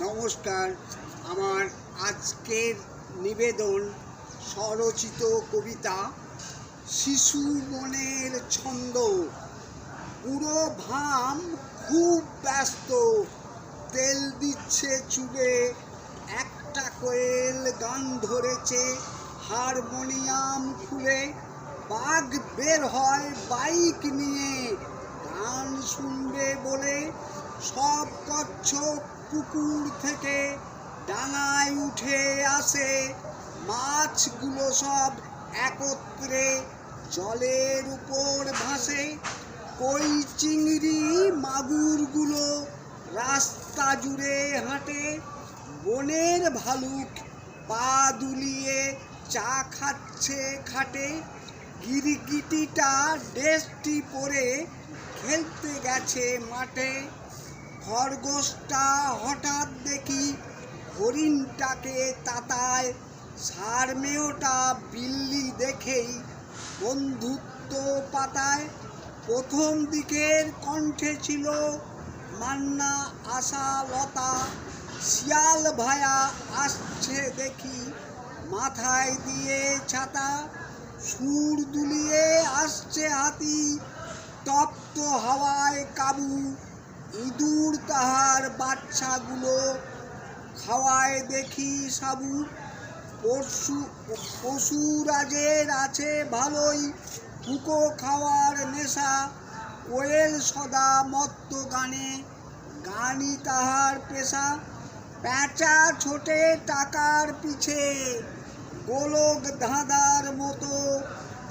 নমস্কার। আমার আজকের নিবেদন স্বরচিত কবিতা শিশু মনের ছন্দ। পুরো ভাম খুব ব্যস্ত, তেল দিচ্ছে চুলে, একটা কোয়েল গান ধরেছে, হারমোনিয়াম খুলে, বাঘ বের হয় বাইক নিয়ে, গান শুনবে বলে সব কচ্ছপ পুকুর থেকে ডাঙায় উঠে আসে। মাছগুলো সব একত্রে জলের উপর ভাসে। কই চিংড়ি মাগুরগুলো রাস্তা জুড়ে হাঁটে। বনের ভালুক পা দুলিয়ে চা খাচ্ছে খাটে। গিরগিটিটা ড্রেসটি পরে খেলতে গেছে মাঠে। খরগোশটা হঠাৎ দেখি হরিণটাকে তাতায় সারমেয়টা বিল্লি দেখেই বন্ধুত্ব পাতায়। প্রথম দিকের কণ্ঠে ছিল মান্না, আশা, লতা। শিয়াল ভায়া আসছে দেখি মাথায় দিয়ে ছাতা। সুর দুলিয়ে আসছে হাতি, তপ্ত হাওয়ায় কাবু। ইঁদুর তাহার বাচ্চাগুলো খাওয়ায় দেখি সাবু। পশু পশুরাজের আছে ভালোই হুকো খাওয়ার নেশা। কোয়েল সদা মত্ত গানে গানই তাহার পেশা। প্যাঁচা ছোটে টাকার পিছে, গোলক ধাঁধার মতো।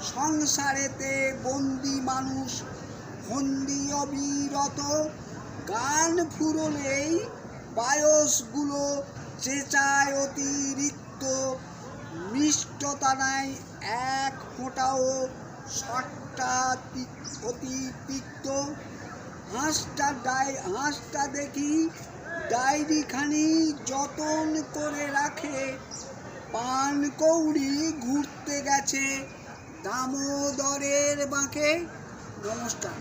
সংসারেতে বন্দি মানুষ, হন্দি অবিরত। গান ফুরলেই বায়সগুলো চেঁচায় অতিরিক্ত। মিষ্টতা নাই, এক ফোঁটাও সটটা অতি তিক্ত হাঁসটা ডাই হাঁসটা দেখি ডায়েরিখানি যতন করে রাখে। পান কৌড়ি ঘুরতে গেছে দামোদরের বাঁকে। নমস্কার।